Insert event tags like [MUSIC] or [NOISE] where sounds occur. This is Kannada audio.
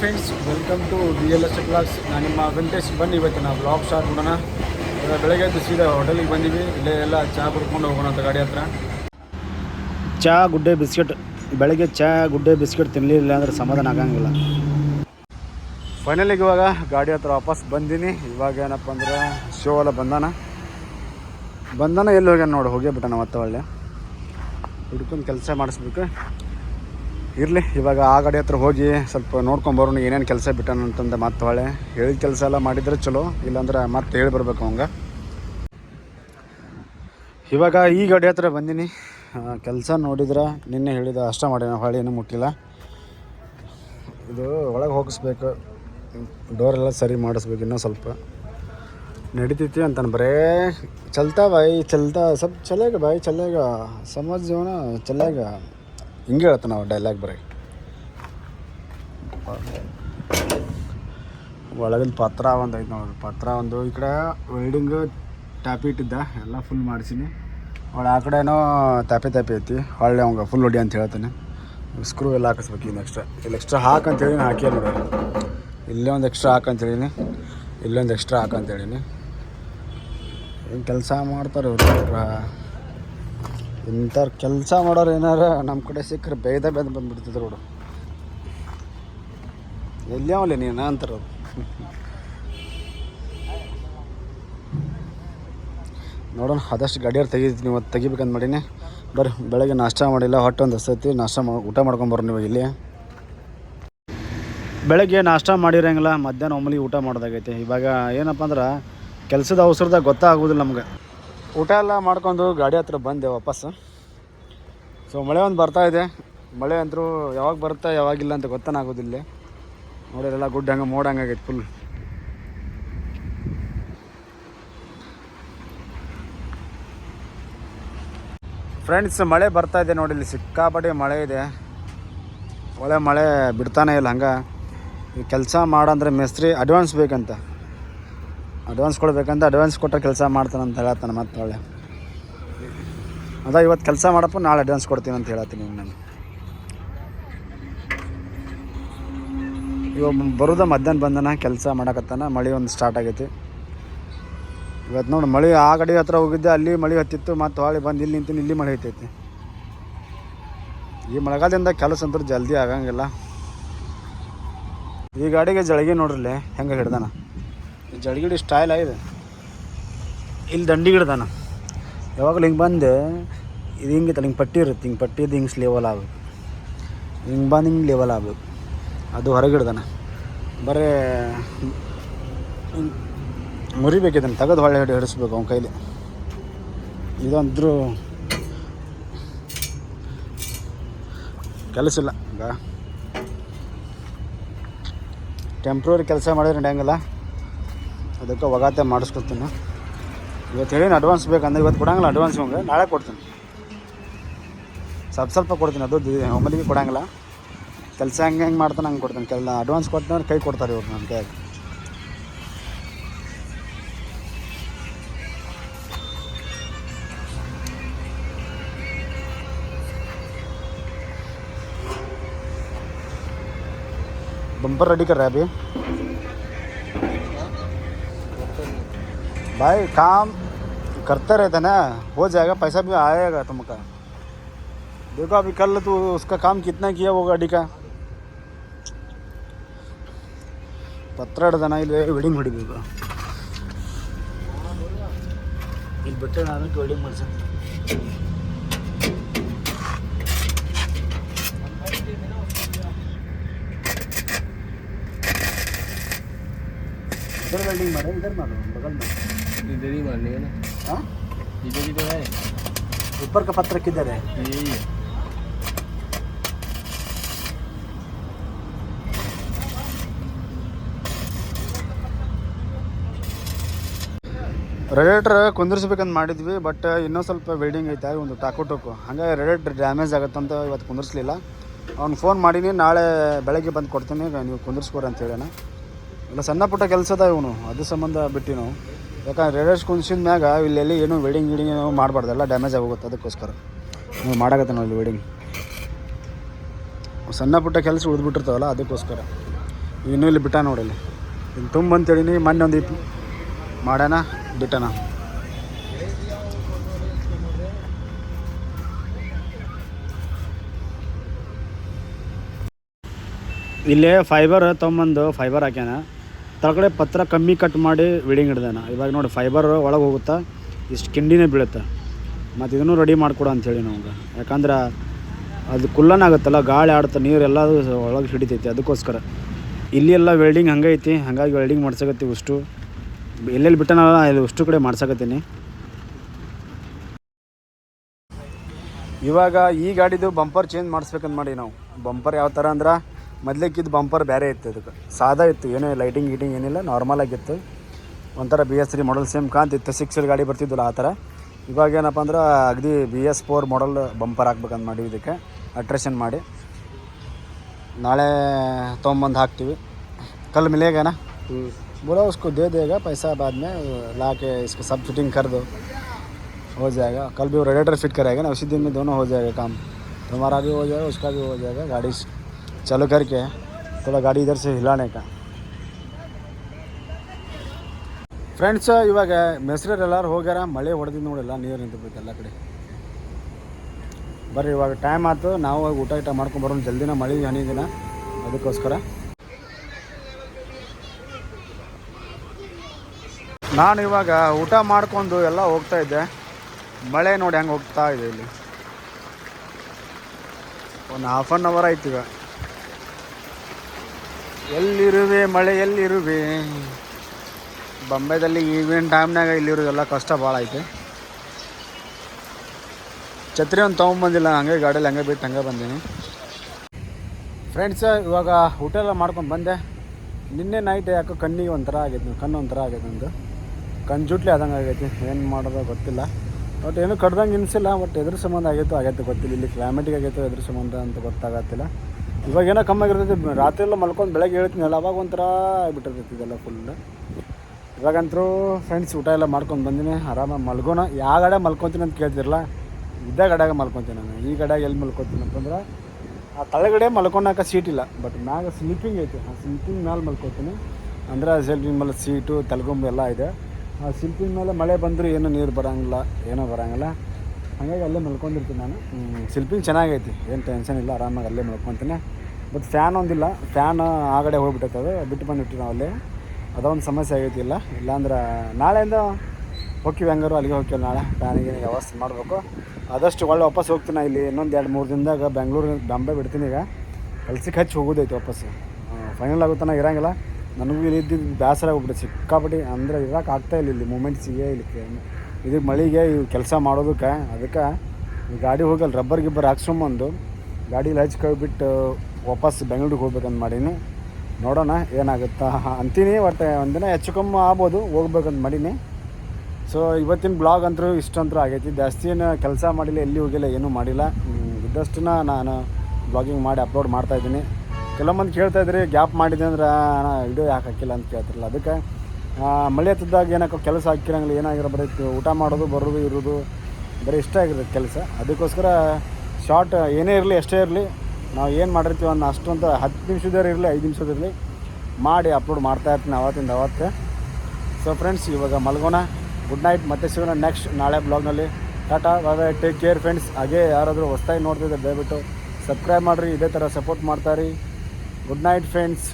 Friends welcome to D L S class ನಾನು ನಿಮ್ಮ ವೆಂಕಟೇಶ್. ಬನ್ನಿ ಇವತ್ತು ನಾವು ಬ್ಲಾಗ್ ಸ್ಟಾರ್ಟ್ ಮಾಡೋಣ. ಇವಾಗ ಬೆಳಗ್ಗೆ ಎದ್ದು ಸೀದಾ ಹೋಟೆಲಿಗೆ ಬಂದೀವಿ. ಇಲ್ಲೇ ಎಲ್ಲ ಚಹಾ ಕುಡ್ಕೊಂಡು ಹೋಗೋಣ ಅಂತ ಗಾಡಿ ಹತ್ರ. ಚಹಾ ಗುಡ್ಡೆ ಬಿಸ್ಕೆಟ್. ಬೆಳಗ್ಗೆ ಚಹಾ ಗುಡ್ಡೆ ಬಿಸ್ಕೆಟ್ ತಿನ್ನಲಿಲ್ಲ ಅಂದ್ರೆ ಸಮಾಧಾನ ಆಗಂಗಿಲ್ಲ. ಫೈನಲಿಗೆ ಇವಾಗ ಗಾಡಿ ಹತ್ರ ವಾಪಸ್ ಬಂದೀನಿ. ಇವಾಗ ಏನಪ್ಪ ಅಂದ್ರೆ ಶೋ ಎಲ್ಲ ಬಂದಾನ. ಬಂದಾನ ಎಲ್ಲಿ ಹೋಗ್ಯಾನ ನೋಡಿ ಹೋಗೇ ಬಿಟ್ಟಾನ ಮತ್ತೆ ಒಳ್ಳೆ. ಹುಡ್ಕೊಂಡು ಕೆಲಸ ಮಾಡಿಸ್ಬೇಕು. ಇರಲಿ, ಇವಾಗ ಆ ಗಾಡಿ ಹತ್ರ ಹೋಗಿ ಸ್ವಲ್ಪ ನೋಡ್ಕೊಂಬರೋಣ ಏನೇನು ಕೆಲಸ ಬಿಟ್ಟಾನ ಅಂತಂದು ಮತ್ತೆ ಹೊಳೆ. ಹೇಳಿದ ಕೆಲಸ ಎಲ್ಲ ಮಾಡಿದರೆ ಚಲೋ, ಇಲ್ಲಾಂದ್ರೆ ಮತ್ತೆ ಹೇಳಿ ಬರ್ಬೇಕು ಹಂಗೆ ಇವಾಗ ಈ ಗಾಡಿ ಹತ್ರ ಬಂದೀನಿ. ಕೆಲಸ ನೋಡಿದ್ರೆ, ನಿನ್ನೆ ಹೇಳಿದ ಅಷ್ಟ ಮಾಡ್ಯಾನ, ಹೊಳೆ ಏನೂ ಮುಟ್ಟಿಲ್ಲ. ಇದು ಒಳಗೆ ಹೋಗಿಸ್ಬೇಕು ಡೋರೆಲ್ಲ ಸರಿ ಮಾಡಿಸ್ಬೇಕು ಇನ್ನೂ ಸ್ವಲ್ಪ. ನಡೀತೈತಿ ಅಂತಾನೆ ಬರೇ, ಚಲ್ತಾ ಬಾಯಿ, ಚಲ್ತಾ, ಸ್ವಲ್ಪ ಚಲೇಗ ಬಾಯಿ ಚಲೇಗ ಸಮಾಜ ಜೀವನ ಚಲೇಗ ಹಿಂಗೆ ಹೇಳ್ತಾನೆ ನಾವು ಡೈಲಾಗ್ ಬರೀ. ಒಳಗಿನ ಪತ್ರ ಒಂದು ಐತೆ ನೋಡಿ, ಪತ್ರ ಒಂದು ಈ ಕಡೆ ವೆಲ್ಡಿಂಗ್ ಟ್ಯಾಪಿ ಇಟ್ಟಿದ್ದ, ಎಲ್ಲ ಫುಲ್ ಮಾಡಿಸೀನಿ. ಒಳ ಆ ಕಡೆನೋ ತಾಪಿ ತಾಪಿ ಐತಿ, ಹೊಳ್ಳೆ ಅವಂಗ ಫುಲ್ ಹೊಡಿ ಅಂತ ಹೇಳ್ತಾನೆ. ಸ್ಕ್ರೂ ಎಲ್ಲ ಹಾಕಿಸ್ಬೇಕು ಇನ್ನು ಎಕ್ಸ್ಟ್ರಾ ಇಲ್ಲಿ ಎಕ್ಸ್ಟ್ರಾ ಹಾಕಂತೇಳಿ ಹಾಕಿ ನೋಡಿ ಇಲ್ಲೇ ಒಂದು ಎಕ್ಸ್ಟ್ರಾ ಹಾಕಂತೇಳೀನಿ ಇಲ್ಲೊಂದು ಎಕ್ಸ್ಟ್ರಾ ಹಾಕಂತೇಳೀನಿ ಏನು ಕೆಲಸ ಮಾಡ್ತಾರೆ ಇವ್ರು? ಇಂಥವ್ರು ಕೆಲಸ ಮಾಡೋರು ಏನಾರ ನಮ್ಮ ಕಡೆ ಸಿಕ್ಕರೆ ಬೇಯ್ದ ಬೇದ ಬಂದ್ಬಿಡ್ತಿದ್ರು ನೋಡು. ಎಲ್ಲಿ ನೀನು? ಅಂತಾರೆ ನೋಡೋಣ, ಆದಷ್ಟು ಗಾಡಿಯವ್ರು ತೆಗಿತೀನಿ ನೀವು ತೆಗಿಬೇಕಂತ ಮಾಡೀನಿ. ಬರ್ರಿ, ಬೆಳಗ್ಗೆ ನಾಷ್ಟ ಮಾಡಿಲ್ಲ, ಹೊಟ್ಟೆ ಒಂದು ಹಸೈತಿ, ನಾಷ್ಟ ಮಾಡಿ ಊಟ ಮಾಡ್ಕೊಂಬರ್ರಿ ನೀವು ಇಲ್ಲಿ. ಬೆಳಗ್ಗೆ ನಾಷ್ಟ ಮಾಡಿರಂಗಿಲ್ಲ, ಮಧ್ಯಾಹ್ನ ಒಮ್ಮಲಿ ಊಟ ಮಾಡೋದಾಗೈತಿ. ಇವಾಗ ಏನಪ್ಪ ಅಂದ್ರೆ ಕೆಲಸದ ಅವಸರದಾಗ ಗೊತ್ತಾಗೋದಿಲ್ಲ ನಮ್ಗೆ. ಊಟ ಎಲ್ಲ ಮಾಡ್ಕೊಂಡು ಗಾಡಿ ಹತ್ರ ಬಂದೆ ವಾಪಸ್. ಸೊ ಮಳೆ ಒಂದು ಬರ್ತಾ ಇದೆ. ಮಳೆ ಅಂತರೂ ಯಾವಾಗ ಬರುತ್ತಾ, ಯಾವಾಗಿಲ್ಲ ಅಂತ ಗೊತ್ತನಾಗೋದಿಲ್ಲ ನೋಡಿರೆಲ್ಲ ಗುಡ್ಡ ಹಂಗೆ ಮೋಡ ಹಂಗಾಗೈತೆ ಫುಲ್ ಫ್ರೆಂಡ್ಸ್ ಮಳೆ ಬರ್ತಾ ಇದೆ ನೋಡಿ, ಇಲ್ಲಿ ಸಿಕ್ಕಾಪಟ್ಟೆ ಮಳೆ ಇದೆ. ಒಳ್ಳೆ ಮಳೆ ಬಿಡ್ತಾನೆ ಇಲ್ಲ ಹಂಗೆ. ಈ ಕೆಲಸ ಮಾಡಂದ್ರೆ ಮೇಸ್ತ್ರಿ ಅಡ್ವಾನ್ಸ್ ಬೇಕಂತ. ಅಡ್ವಾನ್ಸ್ ಕೊಡ್ಬೇಕಂತ ಅಡ್ವಾನ್ಸ್ ಕೊಟ್ಟರೆ ಕೆಲಸ ಮಾಡ್ತಾನಂತ ಹೇಳತ್ತಾನೆ ಮತ್ತೆ ಒಳ್ಳೆ ಅದ ಇವತ್ತು ಕೆಲಸ ಮಾಡಪ್ಪ ನಾಳೆ ಅಡ್ವಾನ್ಸ್ ಕೊಡ್ತೀನಿ ಅಂತ ಹೇಳತ್ತೀನಿ ನಾನು ಇವಾಗ ಬರೋದ ಮಧ್ಯಾಹ್ನ ಬಂದನ, ಕೆಲಸ ಮಾಡಕತ್ತಾನ, ಮಳೆ ಒಂದು ಸ್ಟಾರ್ಟ್ ಆಗೈತಿ. ಇವತ್ತು ನೋಡಿ ಮಳೆ ಆ ಗಡಿ ಹತ್ರ ಹೋಗಿದ್ದೆ, ಅಲ್ಲಿ ಮಳೆ ಹತ್ತಿತ್ತು, ಮತ್ತು ಹೊಳೆ ಬಂದು ಇಲ್ಲಿ ನಿಂತೀನಿ, ಇಲ್ಲಿ ಮಳೆ ಹತ್ತೈತಿ. ಈ ಮಳೆಗಾಲದಿಂದ ಕೆಲಸ ಅಂತೂ ಜಲ್ದಿ ಆಗಂಗಿಲ್ಲ. ಈ ಗಾಡಿಗೆ ಜಳಗಿ ನೋಡ್ರಲ್ಲೇ ಹೆಂಗೆ ಹಿಡ್ದಾನ? ಈ ಜಳಗಿಡಿ ಸ್ಟೈಲ್ ಆಗಿದೆ. ಇಲ್ಲಿ ದಂಡಿ ಗಿಡದಾನ ಯಾವಾಗಲೂ ಹಿಂಗೆ ಬಂದು, ಇದು ಹಿಂಗೆ ಹಿಂಗೆ ಪಟ್ಟಿ ಇರುತ್ತೆ, ಹಿಂಗೆ ಪಟ್ಟಿದ್ದು ಹಿಂಗೆ ಲೆವೆಲ್ ಆಗಬೇಕು. ಹಿಂಗೆ ಬಂದು ಹಿಂಗೆ ಲೇವಲ್ ಆಗಬೇಕು. ಅದು ಹೊರಗಿಡ್ದಾನ. ಬರೀ ಮುರಿಬೇಕಿದ್ದಾನೆ ತೆಗೆದು ಹೊಳೆ ಹಿಡಿ ಹಿಡಿಸ್ಬೇಕು ಅವನ ಕೈಲಿ. ಇದಂದ್ರೂ ಕೆಲಸ ಇಲ್ಲ. ಈಗ ಟೆಂಪ್ರವರಿ ಕೆಲಸ ಮಾಡಿದ್ರೆ ನಡೆಯಂಗಿಲ್ಲ ಅದಕ್ಕೆ ಒಗಾತೆ ಮಾಡಿಸ್ಕೊತೀನಿ ಇವತ್ತು ಹೇಳೀನಿ ಅಡ್ವಾನ್ಸ್ ಬೇಕಂದ್ರೆ ಇವತ್ತು ಕೊಡಂಗಿಲ್ಲ ಅಡ್ವಾನ್ಸ್ ಹಂಗೆ ನಾಳೆ ಕೊಡ್ತೀನಿ ಸ್ವಲ್ಪ ಸ್ವಲ್ಪ ಕೊಡ್ತೀನಿ ಅದು ದಿ- ಒಮ್ಮೆಲಿಗೆ ಕೊಡಂಗಿಲ್ಲ ಕೆಲಸ ಹೆಂಗೆ ಹೆಂಗೆ ಮಾಡ್ತಾನೆ ಹಂಗೆ ಕೊಡ್ತೀನಿ ಕೆಲ ಅಡ್ವಾನ್ಸ್ ಕೊಟ್ಟರೆ ಕೈ ಕೊಡ್ತಾರೆ ಇವ್ರು ನನ್ನ ಕೈಯಾಗ बम्पर रेडी कर रहा है अभी भाई काम करते रहते ना हो जाएगा पैसा भी आएगा तुमका देखो अभी कल तू उसका काम कितना किया वो गाड़ी का ಪತ್ರ ಹಿಡ್ದಾನ ಇಲ್ಲಿ ವೆಲ್ಡಿಂಗ್ ಹೊಡಿಬೇಕು ಇಲ್ಲಿ ಬಿಟ್ಟರೆ ನಾನು ವೆಲ್ಡಿಂಗ್ ಮಾಡ್ಸ इधर वेल्डिंग मारे इधर मारो बगल में इधर ही मारने का ना हाँ इधर ही तो है ऊपर का पत्र किधर है यही है ರೆಡೇಟ್ರ್ ಕುಂದಿರ್ಸ್ಬೇಕಂತ ಮಾಡಿದ್ವಿ ಬಟ್ ಇನ್ನೂ ಸ್ವಲ್ಪ ವೆಲ್ಡಿಂಗ್ ಐತೆ ಒಂದು ಟಾಕು ಟೋಕು ಹಾಗಾಗಿ ರೆಡೇಟ್ರ್ ಡ್ಯಾಮೇಜ್ ಆಗುತ್ತಂತ ಇವತ್ತು ಕುಂದಿರ್ಸ್ಲಿಲ್ಲ ಅವ್ನು ಫೋನ್ ಮಾಡೀನಿ ನಾಳೆ ಬೆಳಗ್ಗೆ ಬಂದು ಕೊಡ್ತೀನಿ ನೀವು ಕುಂದಿರ್ಸ್ಕೊರಿ ಅಂತ ಹೇಳೋಣ ಇಲ್ಲ ಸಣ್ಣ ಪುಟ್ಟ ಕೆಲಸದ ಇವನು ಅದು ಸಂಬಂಧ ಬಿಟ್ಟು ನಾವು ಯಾಕಂದ್ರೆ ರೇಡರ್ಸ್ ಕುಂದಿಸಿದ ಮ್ಯಾಗ ಇಲ್ಲೆಲ್ಲಿ ಏನು ವೆಡಿಂಗ್ ಗಿಡಿಂಗ್ ಏನೋ ಮಾಡಬಾರ್ದು ಎಲ್ಲ ಡ್ಯಾಮೇಜ್ ಆಗೋಗುತ್ತೆ ಅದಕ್ಕೋಸ್ಕರ. ನೀವು ಮಾಡಾಕತ್ತೆ ನೋಡಿ ವೆಲ್ಡಿಂಗ್ ಸಣ್ಣ ಪುಟ್ಟ ಕೆಲಸ ಉಳಿದ್ಬಿಟ್ಟಿರ್ತಾವಲ್ಲ ಅದಕ್ಕೋಸ್ಕರ. ಇನ್ನೂ ಇಲ್ಲಿ ಬಿಟ್ಟ ನೋಡಿಲ್ಲ ಇನ್ನು ತುಂಬ ಅಂತೇಳಿನಿ, ಮೊನ್ನೆ ಒಂದು ಇತ್ತು. ಮಾಡೋಣ, ಬಿಟ್ಟಣ. ಇಲ್ಲೇ ಫೈಬರ್ ತೊಗೊಂಬಂದು ಫೈಬರ್ ಹಾಕ್ಯಾನ. ತಳಗಡೆ ಪತ್ರ ಕಮ್ಮಿ ಕಟ್ ಮಾಡಿ ವೀಡಿಂಗ್ ಹಿಡ್ದಾನ. ಇವಾಗ ನೋಡಿ ಫೈಬರ್ ಒಳಗೆ ಹೋಗುತ್ತಾ, ಇಷ್ಟು ಕಿಂಡಿನೇ ಬೀಳುತ್ತೆ. ಮತ್ತು ಇದನ್ನು ರೆಡಿ ಮಾಡಿಕೊಡು ಅಂಥೇಳಿ ನಮ್ಗೆ. ಯಾಕಂದ್ರೆ ಅದು ಕುಲ್ಲನ್ ಆಗುತ್ತಲ್ಲ, ಗಾಳಿ ಆಡುತ್ತೆ ನೀರೆಲ್ಲ ಒಳಗೆ ಹಿಡಿತೈತಿ, ಅದಕ್ಕೋಸ್ಕರ. ಇಲ್ಲಿ ಎಲ್ಲ ವೆಲ್ಡಿಂಗ್ ಹಂಗೆ ಐತಿ, ಹಾಗಾಗಿ ವೆಲ್ಡಿಂಗ್ ಮಾಡ್ಸಕತ್ತೀವಿ ಅಷ್ಟು. ಎಲ್ಲೆಲ್ಲಿ ಬಿಟ್ಟನಲ್ಲ ಇಲ್ಲಿ ಉಷ್ಟು ಕಡೆ ಮಾಡ್ಸಕತ್ತೀನಿ. ಇವಾಗ ಈ ಗಾಡಿದು ಬಂಪರ್ ಚೇಂಜ್ ಮಾಡಿಸ್ಬೇಕಂತ ಮಾಡಿ ನಾವು. ಬಂಪರ್ ಯಾವ ಥರ ಅಂದ್ರೆ ಮೊದ್ಲೇಕಿದ್ದು ಬಂಪರ್ ಬೇರೆ ಇತ್ತು ಅದಕ್ಕೆ ಸಾದಾ ಇತ್ತು ಏನೋ ಲೈಟಿಂಗ್ ಗೀಟಿಂಗ್ ಏನಿಲ್ಲ ನಾರ್ಮಲ್ ಆಗಿತ್ತು ಒಂಥರ B S three model same ಕಾಂತಿತ್ತು six ಗಾಡಿ ಬರ್ತಿದ್ದಿಲ್ಲ ಆ ಥರ ಇವಾಗ ಏನಪ್ಪ ಅಂದ್ರೆ ಅಗದಿ B S four model bumper ಹಾಕ್ಬೇಕಂತ ಮಾಡಿ ಇದಕ್ಕೆ ಅಟ್ರೇಷನ್ ಮಾಡಿ ನಾಳೆ ತೊಗೊಂಬಂದು ಹಾಕ್ತೀವಿ ಕಲ್ ಮಿಲೇಗ ನಾ बोलो उसको दे देगा पैसा बाद में ला के इसको सब फिटिंग कर दो हो जाएगा कल भी वो रेडिएटर फिट करेगा ना उसी दिन में दोनों हो जाएगा काम तुम्हारा भी हो जाएगा उसका भी हो जाएगा गाड़ी चालू करके थोड़ा गाड़ी इधर से हिलाने का ಫ್ರೆಂಡ್ಸ್ ಇವಾಗ ಮೆಸ್ರರ್ ಎಲ್ಲರೂ ಹೋಗ್ಯಾರ ಮಳೆ ಹೊಡೆದಿದ್ದು ನೋಡಿಲ್ಲ ನೀರು ನಿಂತು ಎಲ್ಲ ಕಡೆ ಬರ್ರಿ ಇವಾಗ ಟೈಮ್ ಆಯ್ತು ನಾವು ಹೋಗಿ ಊಟ ಗಿಟ ಮಾಡ್ಕೊಂಡು ಬರೋಣ ಜಲ್ದಿನ ಮಳೆ ಹನಿ ದಿನ ಅದಕ್ಕೋಸ್ಕರ ನಾನು ಇವಾಗ ಊಟ ಮಾಡ್ಕೊಂಡು ಎಲ್ಲ ಹೋಗ್ತಾ ಇದ್ದೆ ಮಳೆ ನೋಡಿ ಹೆಂಗೆ ಹೋಗ್ತಾ ಇದೆ ಇಲ್ಲಿ ಒಂದು ಹಾಫ್ ಆನ್ ಅವರ್ ಆಯ್ತು ಈಗ ಎಲ್ಲಿರುವೆ ಮಳೆ ಎಲ್ಲಿರುವೆ ಬಾಂಬೆದಲ್ಲಿ ಈಗಿನ ಟೈಮ್ನಾಗ ಇಲ್ಲಿರೋದೆಲ್ಲ ಕಷ್ಟ ಭಾಳ ಐತೆ. ಛತ್ರಿ ಒಂದು ತೊಗೊಂಬಂದಿಲ್ಲ ಹಂಗೆ ಗಾಡಿಯಲ್ಲಿ ಹಂಗೆ ಬಿಟ್ಟು ಹಂಗೆ ಬಂದೀನಿ. ಫ್ರೆಂಡ್ಸ್ ಇವಾಗ ಹೋಟೆಲ್ ಮಾಡ್ಕೊಂಡು ಬಂದೆ. ನಿನ್ನೆ ನೈಟ್ ಯಾಕೋ ಕಣ್ಣಿಗೆ ಒಂಥರ ಆಗೈತೆ ಕಣ್ಣು ಒಂಥರ ಆಗೈತೆ ನಂದು. ಕಣ್ಣು ಜುಟ್ಲಿ ಆದಂಗೆ ಆಗೈತಿ, ಏನು ಮಾಡೋದು ಗೊತ್ತಿಲ್ಲ. ಬಟ್ ಏನು ಕಡ್ದಂಗೆ ಇನ್ಸಿಲ್ಲ ಬಟ್ ಎದ್ರ ಸಂಬಂಧ ಆಗೈತೋ, ಆಗೈತೆ ಗೊತ್ತಿಲ್ಲ. ಇಲ್ಲಿ ಕ್ಲೈಮೇಟಿಗೆ ಆಗೈತೋ, ಎದ್ರ ಸಂಬಂಧ ಅಂತ ಗೊತ್ತಾಗತ್ತಿಲ್ಲ. ಇವಾಗ ಏನೋ ಕಮ್ಮಿ ಆಗಿರ್ತೈತಿ. ರಾತ್ರಿ ಎಲ್ಲ ಮಲ್ಕೊಂಡು ಬೆಳಗ್ಗೆ ಹೇಳ್ತೀನಲ್ಲ ಅವಾಗ ಒಂಥರ ಆಗಿಬಿಟ್ಟಿರ್ತೈತಿ ಇದೆಲ್ಲ ಫುಲ್ ಇವಾಗಂತರೂ ಫ್ರೆಂಡ್ಸ್ ಊಟ ಎಲ್ಲ ಮಾಡ್ಕೊಂಡು ಬಂದಿನಿ, ಆರಾಮಾಗಿ ಮಲ್ಗೋಣ. ಯಾವ ಗಡೆ ಮಲ್ಕೊತೀನಿ ಅಂತ ಕೇಳ್ತಿರಲ್ಲ ಇದ್ದ ಗಡ್ಯಾಗ ಮಲ್ಕೊತೀನಿ ನಾನು. ಈ ಗಡ್ಯಾಗ ಎಲ್ಲಿ ಮಲ್ಕೊತೀನಿ ಅಂತಂದ್ರೆ, ಆ ತಳಗಡೆ ಸೀಟ್ ಇಲ್ಲ ಬಟ್ ಮ್ಯಾಗ ಸ್ಲೀಪಿಂಗ್ ಐತೆ. ಆ ಸ್ಲೀಪಿಂಗ್ ಮೇಲೆ ಮಲ್ಕೊತೀನಿ. ಅಂದ್ರೆ ಸ್ಲೀಪಿಂಗ್ ಮೇಲೆ ಸೀಟು ತಲೆಗೊಂಬು ಎಲ್ಲ ಇದೆ. ಆ ಸ್ಲೀಪಿಂಗ್ ಮೇಲೆ ಮಳೆ ಬಂದರೂ ಏನೂ ನೀರು ಬರೋಂಗಿಲ್ಲ, ಏನೂ ಬರೋಂಗಿಲ್ಲ. ಹಾಗಾಗಿ ಅಲ್ಲೇ ಮಲ್ಕೊಂಡಿರ್ತೀನಿ ನಾನು. ಸ್ಲೀಪಿಂಗ್ ಚೆನ್ನಾಗೈತಿ. ಏನು ಟೆನ್ಷನ್ ಇಲ್ಲ, ಆರಾಮಾಗಿ ಅಲ್ಲೇ ಮಲ್ಕೊತೀನಿ. ಬಟ್ ಫ್ಯಾನ್ ಒಂದಿಲ್ಲ. ಫ್ಯಾನ್ ಆಗಡೆ ಹೋಗ್ಬಿಟ್ಟೈತೆ ಅದು ಬಿಟ್ಟು ಬಂದುಬಿಟ್ಟು ನಾವು ಅಲ್ಲೇ ಅದೊಂದು ಸಮಸ್ಯೆ ಆಗೈತಿ ಇಲ್ಲ. ಇಲ್ಲಾಂದ್ರೆ ನಾಳೆಯಿಂದ ಹೋಗ್ತೀವಿ ಹೆಂಗಾರು, ಅಲ್ಲಿಗೆ ಹೋಗ್ತೀವಿ ನಾಳೆ. ಫ್ಯಾನಿಗೆ ವ್ಯವಸ್ಥೆ ಮಾಡಬೇಕು. ಆದಷ್ಟು ಒಳ್ಳೆ ವಾಪಸ್ ಹೋಗ್ತೀನಿ ಇಲ್ಲಿ. ಇನ್ನೊಂದು ಎರಡು ಮೂರು ದಿನದಾಗ ಬೆಂಗಳೂರು ಬಾಂಬೆ ಬಿಡ್ತೀನಿ ಈಗ. ಕೆಲ್ಸಕ್ಕೆ ಹಚ್ಚಿ ಹೋಗೋದೈತಿ ವಾಪಸ್ ಫೈನಲ್ ಆಗುತ್ತಾನ ಇರಂಗಿಲ್ಲ. ನನಗೂ ಇಲ್ಲಿ ಇದ್ದಿದ್ದು ಬೇಸರ ಆಗ್ಬಿಟ್ಟೆ ಸಿಕ್ಕಾಪಟ್ಟಿ ಅಂದರೆ ಇರೋಕೆ ಆಗ್ತಾ ಇಲ್ಲ ಇಲ್ಲಿ. ಮೂಮೆಂಟ್ಸಿಗೆ ಇಲ್ಲಿ. ಇದು ಮಳೆಗೆ ಇವು ಕೆಲಸ ಮಾಡೋದಕ್ಕೆ. ಅದಕ್ಕೆ ಈ ಗಾಡಿ ಹೋಗಲ್ಲ ರಬ್ಬರ್ ಗಿಬ್ಬರ್ ಹಾಕ್ಸ್ಕೊಂಬಂದು ಗಾಡೀಲಿ ಹಚ್ಚಿ ಕಳ್ಬಿಟ್ಟು ವಾಪಸ್ ಬೆಂಗಳೂರಿಗೆ ಹೋಗ್ಬೇಕಂತ ಮಾಡೀನಿ. ನೋಡೋಣ ಏನಾಗುತ್ತಾ [LAUGHS] ಅಂತೀನಿ, ಒಟ್ಟು ಒಂದಿನ ಹೆಚ್ಚು ಕಮ್ಮಿ ಆಗ್ಬೋದು ಹೋಗ್ಬೇಕಂತ ಮಾಡೀನಿ. ಸೊ ಇವತ್ತಿನ ಬ್ಲಾಗ್ ಅಂತೂ ಇಷ್ಟಂತೂ ಆಗೈತಿ. ಜಾಸ್ತಿ ಏನು ಕೆಲಸ ಮಾಡಿಲ್ಲ, ಎಲ್ಲಿ ಹೋಗಿಲ್ಲ, ಏನೂ ಮಾಡಿಲ್ಲ. ಇದ್ದಷ್ಟನ್ನ ನಾನು ಬ್ಲಾಗಿಂಗ್ ಮಾಡಿ ಅಪ್ಲೋಡ್ ಮಾಡ್ತಾಯಿದ್ದೀನಿ ಕೆಲವೊಂದು ಕೇಳ್ತಾಯಿದ್ರಿ ಗ್ಯಾಪ್ ಮಾಡಿದೆ ಅಂದ್ರೆ ವಿಡಿಯೋ ಯಾಕೆ ಹಾಕಿಲ್ಲ? ಅಂತ ಕೇಳ್ತಿರಲ್ಲ. ಅದಕ್ಕೆ ಮಳೆ ತಿದ್ದಾಗ ಏನಕ್ಕೋ ಕೆಲಸ ಹಾಕಿರಂಗಿಲ್ಲ, ಏನಾಗಿರೋ ಬರೀ ಊಟ ಮಾಡೋದು, ಬರೋದು, ಇರೋದು, ಬರೀ ಇಷ್ಟ ಆಗಿರುತ್ತೆ ಕೆಲಸ. ಅದಕ್ಕೋಸ್ಕರ ಶಾರ್ಟ್ ಏನೇ ಇರಲಿ ಎಷ್ಟೇ ಇರಲಿ. ನಾವು ಏನು ಮಾಡಿರ್ತೀವಿ ಅನ್ನೋ ಅಷ್ಟೊಂದು ಹತ್ತು ನಿಮಿಷದವ್ರು ಇರಲಿ, ಐದು ನಿಮಿಷದಿರಲಿ ಮಾಡಿ ಅಪ್ಲೋಡ್ ಮಾಡ್ತಾ ಇರ್ತೀನಿ ಅವತ್ತಿಂದ ಅವತ್ತೆ. ಸೊ ಫ್ರೆಂಡ್ಸ್ ಇವಾಗ ಮಲ್ಗೋಣ. ಗುಡ್ ನೈಟ್ ಮತ್ತೆ ಸಿಗೋಣ ನೆಕ್ಸ್ಟ್ ನಾಳೆ ಬ್ಲಾಗ್ನಲ್ಲಿ tata bye take care friends ಹಾಗೆ ಯಾರಾದರೂ ಹೊಸ್ದಾಗಿ ನೋಡ್ತಿದ್ರೆ ದಯವಿಟ್ಟು ಸಬ್ಸ್ಕ್ರೈಬ್ ಮಾಡಿರಿ. ಇದೇ ಥರ ಸಪೋರ್ಟ್ ಮಾಡ್ತಾರಿ ಗುಡ್ ನೈಟ್ ಫ್ರೆಂಡ್ಸ್